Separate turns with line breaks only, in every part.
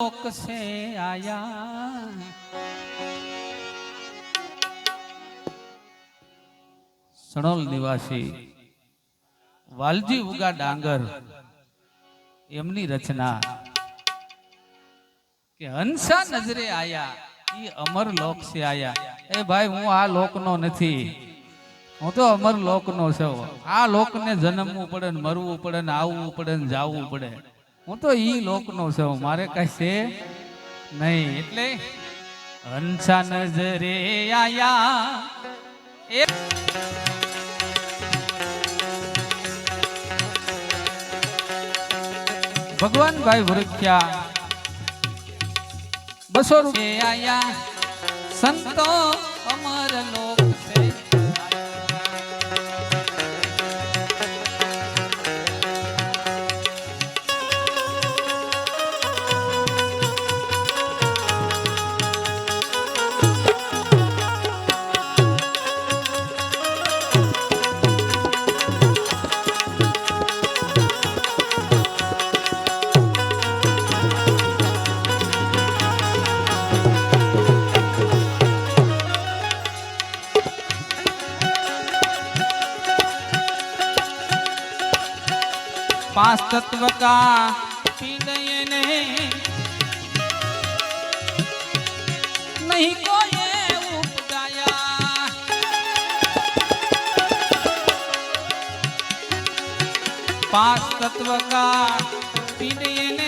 लोक से आया સણોલ નિવાસી વાલજી ઉગા ડાંગર એમની રચના કે હંસા નજરે આયા ઈ અમર લોક સે આયા એ ભાઈ હું આ લોકનો નથી હું તો અમર લોકનો છું આ લોકને જન્મવું પડે ને મરવું પડે ને આવવું પડે ને જાવું પડે હું તો ઈ લોકનો છું. મારે કઈ છે નહીં. એટલે હંસા નજરે આયા. એ ભગવાનભાઈ વૃક્ષ્યા બસો રૂપિયા આયા. સંતો અમર લોક का पीड़े ने नहीं को ये उपजाया तत्व का पीड़े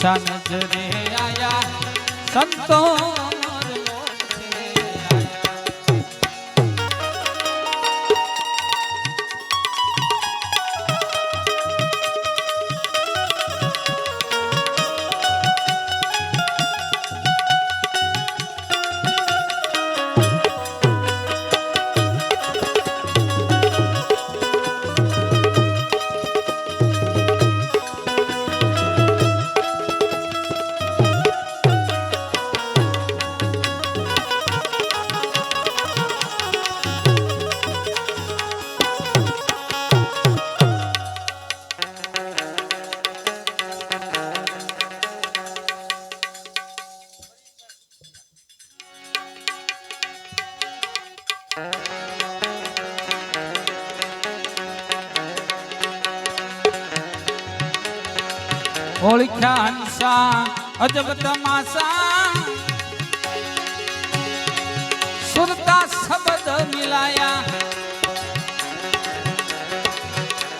વંશા નજરે આયા. સંતો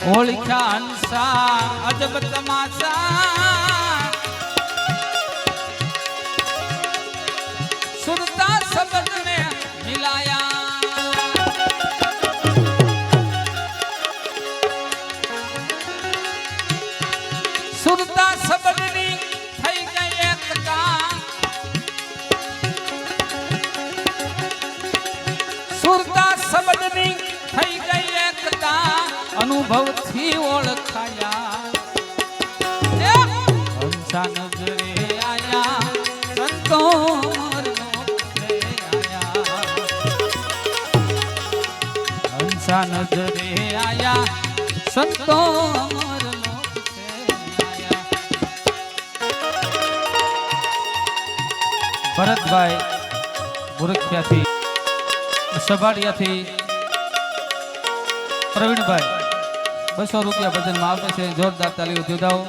ઓળખ્યા હંસા અજબ તમાસા. અનુભવથી ઓળખાયા. હંસા નજરે આયા સંતો હંસા નજરે આયા. સંતો ભરતભાઈ ગુરખિયાથી સભાડિયાથી પ્રવીણભાઈ. બસો રૂપિયા ભજનમાં આવશે. જોરદાર તાલીઓ જોડાઓ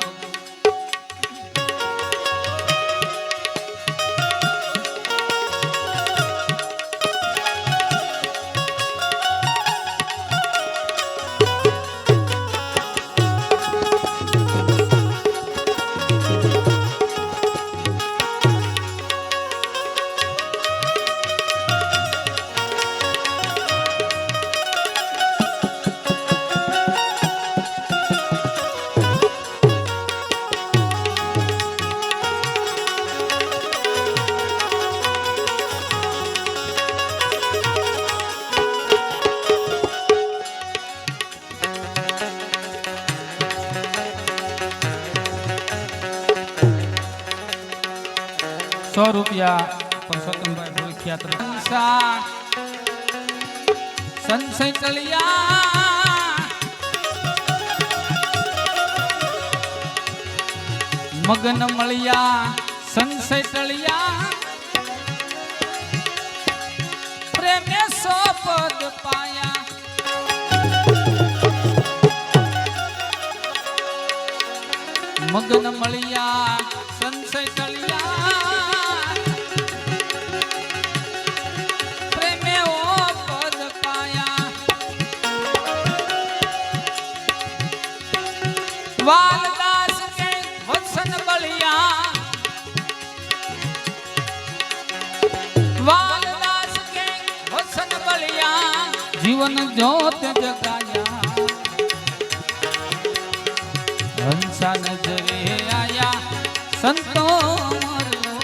સો રૂપિયા પરસોત્તમભાઈ તરફ સંશય ચલિયા મગન મળ્યા, સંશય ચલિયા પ્રેમે સો પદ પાયા. મગન મળ્યા, સંશય વાલદાસ કે વત્સન બળિયા વાલદાસ કે વત્સન બળિયા જીવન જ્યોત જગાયા હંસા નજરે આયા સંતો મોરલો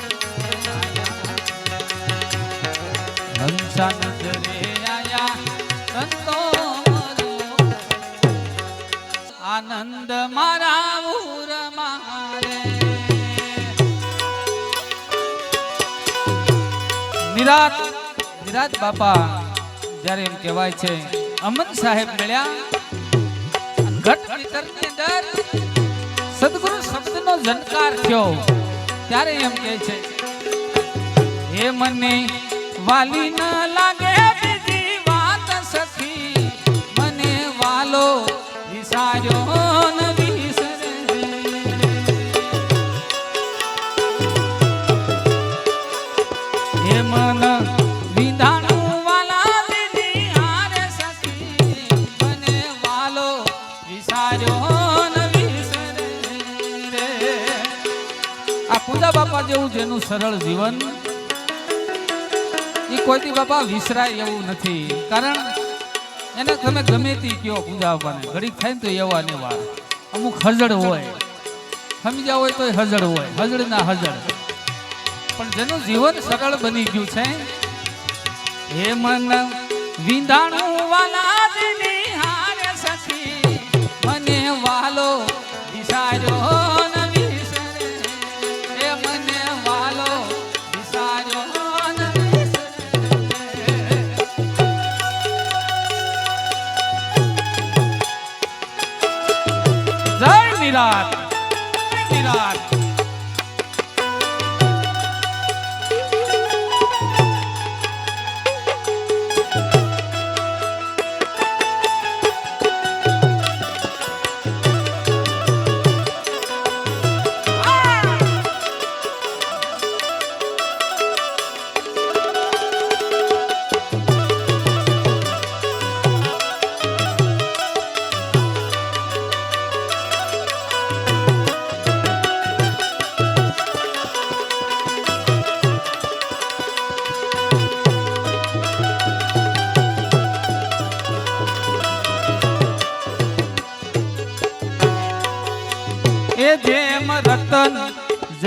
આનંદ મારા ઉર મારે નિરાત નિરાત બાપા, જ્યારે એમ કહેવાય છે, અમન સાહેબ મળ્યા. ઘટ વિતરની અંદર સદગુરુ શબ્દનો જનકાર થયો. ત્યારે એમ કહે છે, હે મને વાલી ના લાગે બાપા જેવું જેનું સરળ જીવન, એ કોઈથી બાપા વિસરાય એવું નથી. કારણ એને તમે ગમે તે કયો પૂજા ઘડીક થાય તો એવા ને અમુક હજડ હોય. સમજ્યા હોય તો હજડ હોય. હજડ ના હજડ. પણ જેનું જીવન સરળ બની ગયું છે હે મન વિંધાણું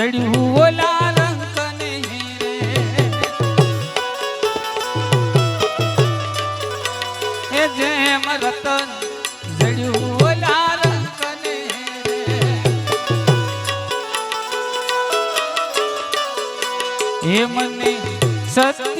જડ્યું ઓલા રંકને રે એ જેમ રતન એ મને સત્ય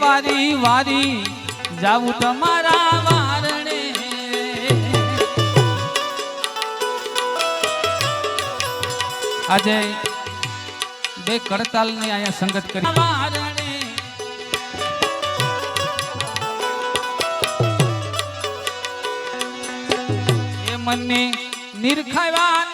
વારી વારી જાવું તમારા વારણે. આજે બે કડતાલની અહીંયા સંગત કરી. વારણે. એ મનને નિરખાવાના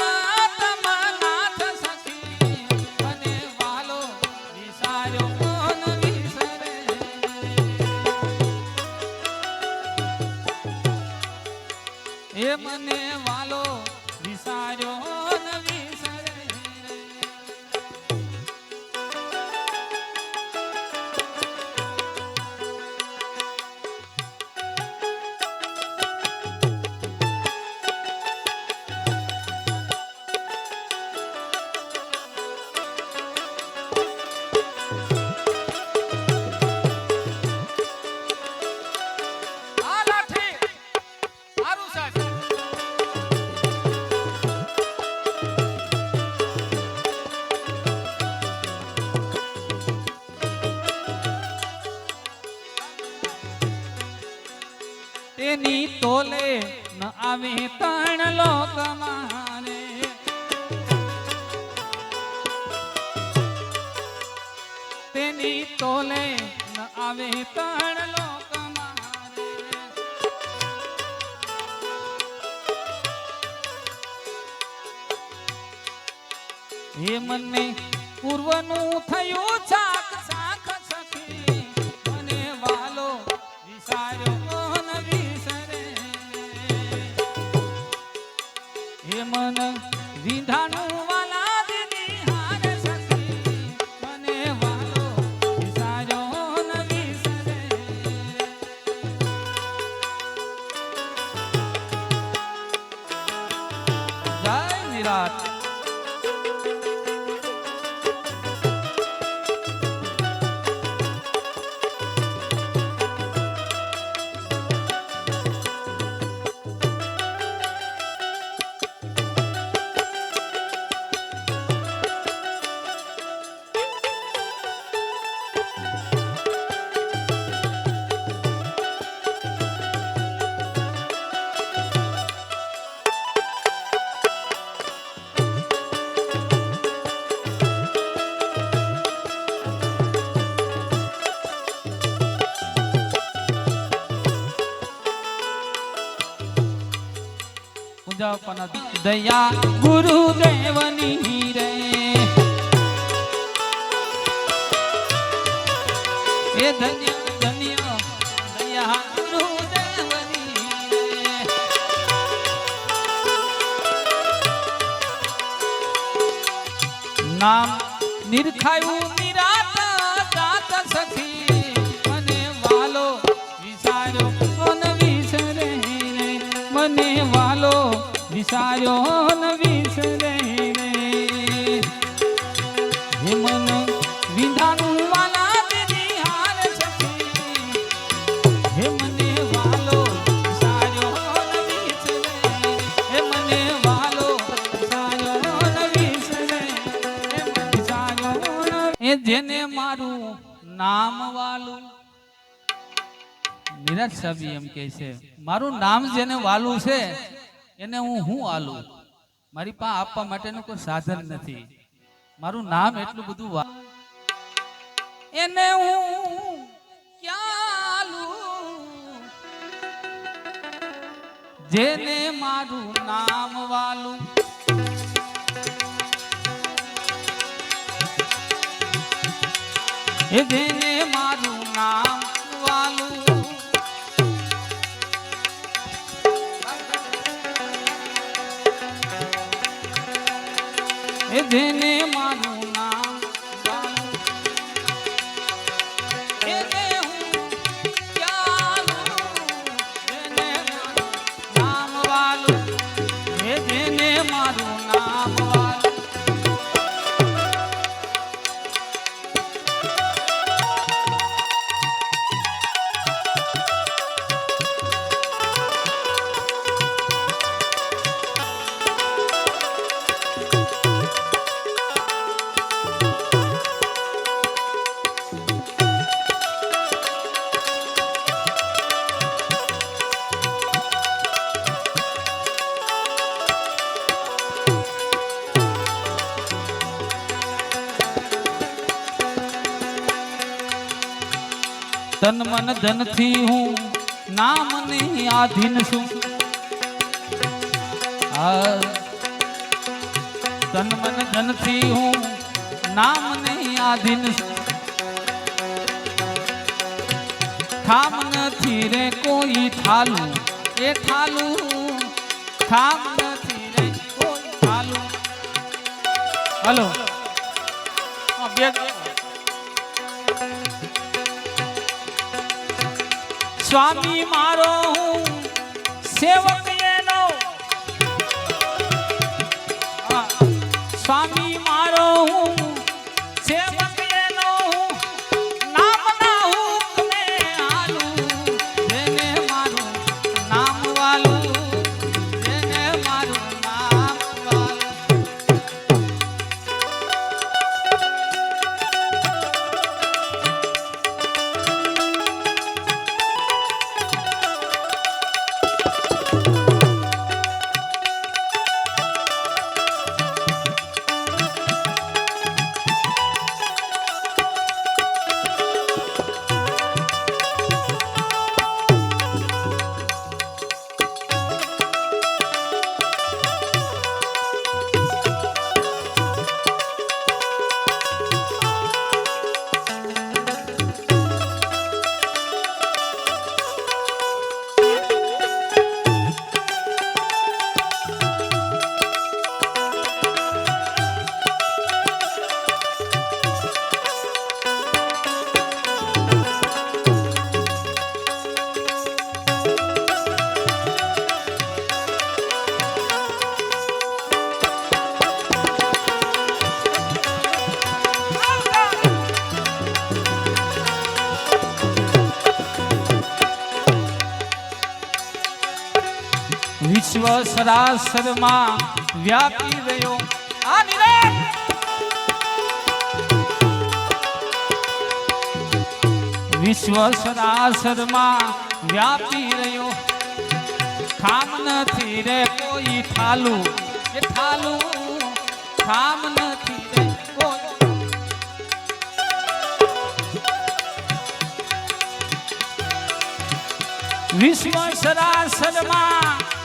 તેની તોલે ન આવે તણ લોક હે મને પૂર્વનું થયું છાક ચાક સખી મને વાલો વિસાર્યો ન વિસરે. હે મન વિધાનું દયા ગુરુદેવની રે એ ધન્ય ધન્ય દયા ગુરુદેવની રે નામ નિર્ખાયું નિરાત જાત સખી વિસાર્યો ન વિસરે રે. હિમન મન વાલા તેરી હાર સખી હે વાલો વિસાર્યો ન વિસરે. હે વાલો વિસાર્યો ન વિસરે. વિસાર્યો એ જેને મારું નામ વાલું. નિરાજ સાહેબ એમ કહે છે, મારું નામ જેને વાલું છે એને હું હું આલું? મારી પાસે આપવા માટેનું કોઈ સાધન નથી. મારું નામ એટલું બધું એને હું ક્યાં આલું? જેને મારું નામ વાલું. જેને એ મન ધનથી હું નામ ને આધીન છું આ તન મન ધનથી હું નામ ને આધીન છું ખામ નથી રે કોઈ થાલું એ થાલું ખામ નથી રે કોઈ થાલું હલો હા, બે સ્વામી મારો હું સેવક એનો સ્વામી મારો હું સરાસરમાં વ્યાપી રહ્યો. આ નિરાશ વિશ્વ સરાસરમાં વ્યાપી રહ્યો. ખામ નથી રે કોઈ થાલું એ થાલું ખામ નથી વિશ્વ સરાસરમાં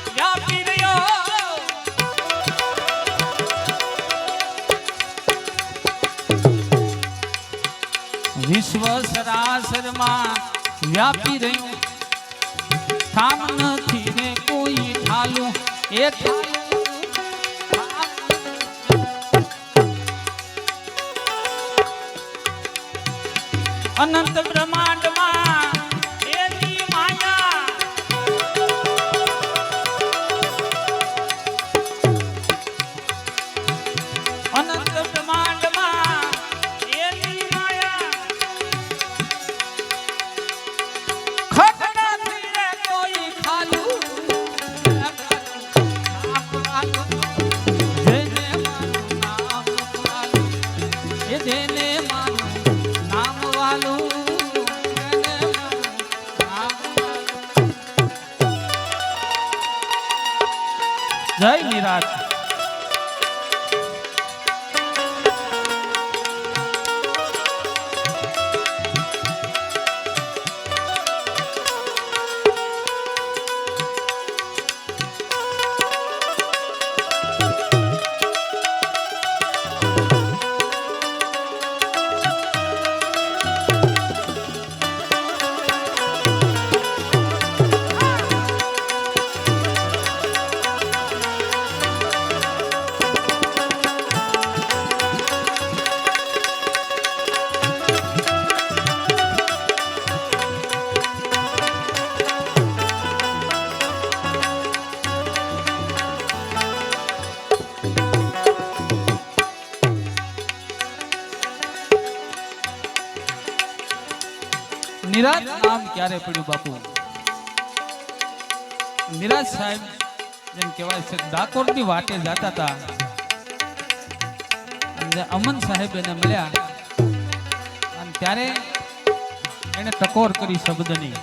વિશ્વ સરાસરમાં વ્યાપી રહ્યું. થામ નથી ને કોઈ ઠાલું એ અનંત બ્રહ્માંડમાં નામ પડ્યું બાપુ. નિરાજ સાહેબ જેમ કહેવાય છે ડાકોરની વાટે જતા હતા. અમન સાહેબ એને મળ્યા. અને ત્યારે એને ટકોર કરી શબ્દની.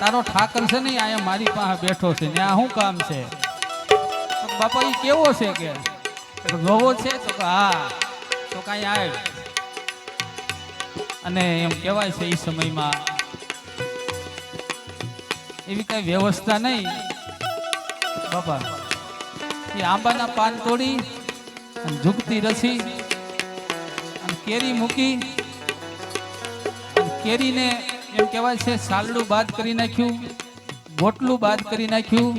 તારો ઠાકર છે ને અહીંયા મારી પાસે બેઠો છે ને આ શું કામ છે? બાપા એ કેવો છે કે? જોવો છે? તો હા. તો કાંઈ આવ અને એમ કહેવાય છે એ સમયમાં, એવી કઈ વ્યવસ્થા નહીં. બાપા, એ આંબાના પાન તોડી અને ઝૂકતી રસી અને કેરી મૂકી કેરીને એમ કહેવાય છે સાલડું બાદ કરી નાખ્યું, ગોટલું બાદ કરી નાખ્યું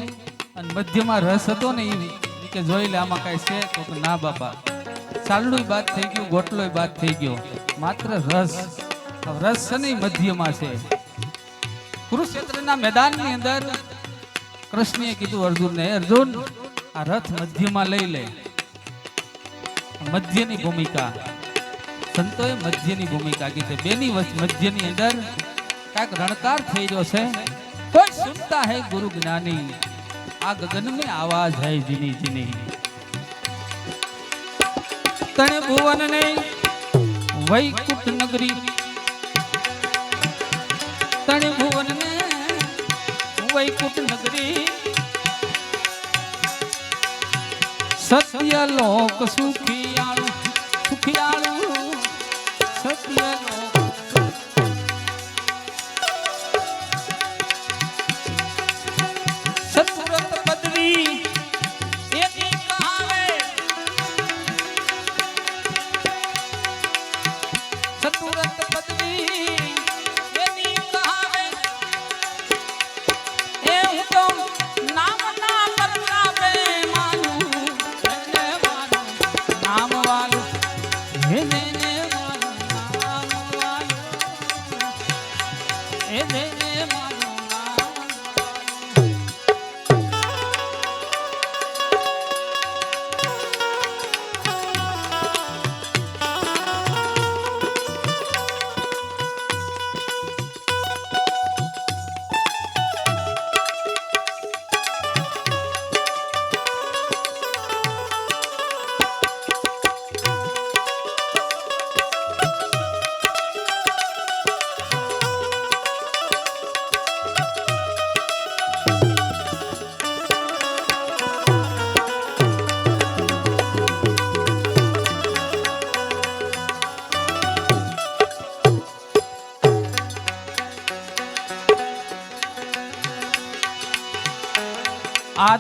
અને મધ્યમાં રસ હતો ને એ કે જોઈ લે આમાં કાંઈ છે? તો ના બાપા સાલડું બાદ થઈ ગયું, ગોટલોય બાદ થઈ ગયો. માત્ર રસ. રસ શની મધ્યમાં છે. કુરુક્ષેત્રના મેદાનની અંદર કૃષ્ણએ કીધું, અર્જુનને, અર્જુન, આ રથ મધ્યમાં લઈ લે. મધ્યની ભૂમિકા. સંતોએ મધ્યની ભૂમિકા કીધી. બેની મધ્યની અંદર કાંઈક રણકાર થઈ ગયો છે. કોઈ સુનતા હે ગુરુ જ્ઞાની? આ ગગન મેં આવાજ હે જીની જીની. તણે ભુવન નહીં વૈકુટ નગરી. તણ ભુવન ને વૈકુટ નગરી. સત્ય લોક સુખિયાળુ સુખિયાળુ.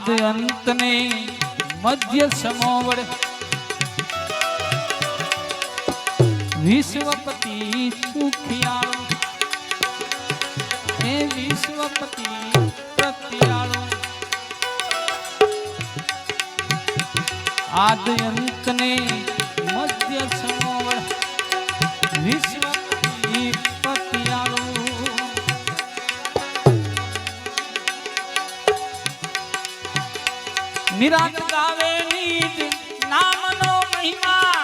આદ અંતને મધ્ય સમોવડ વિશ્વપતિ સુખિયાળો હે વિશ્વપતિ પ્રત્યાળો આદ અંતને નિરાંત ગાવે નીત નામનો મહિમા.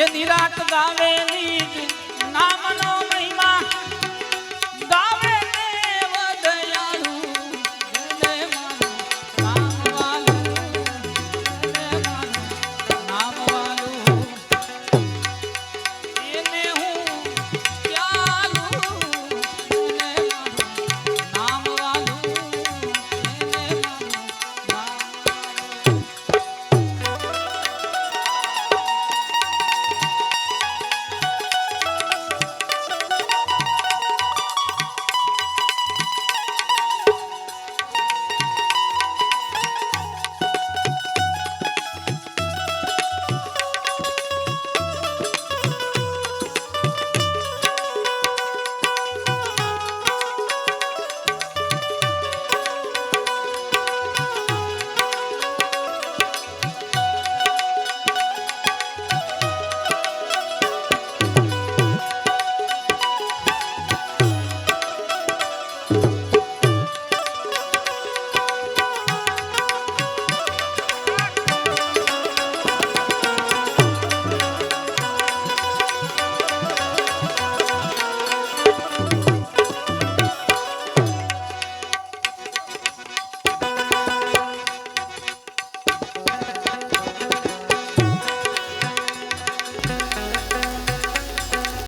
એ નિરાંત ગાવે નીત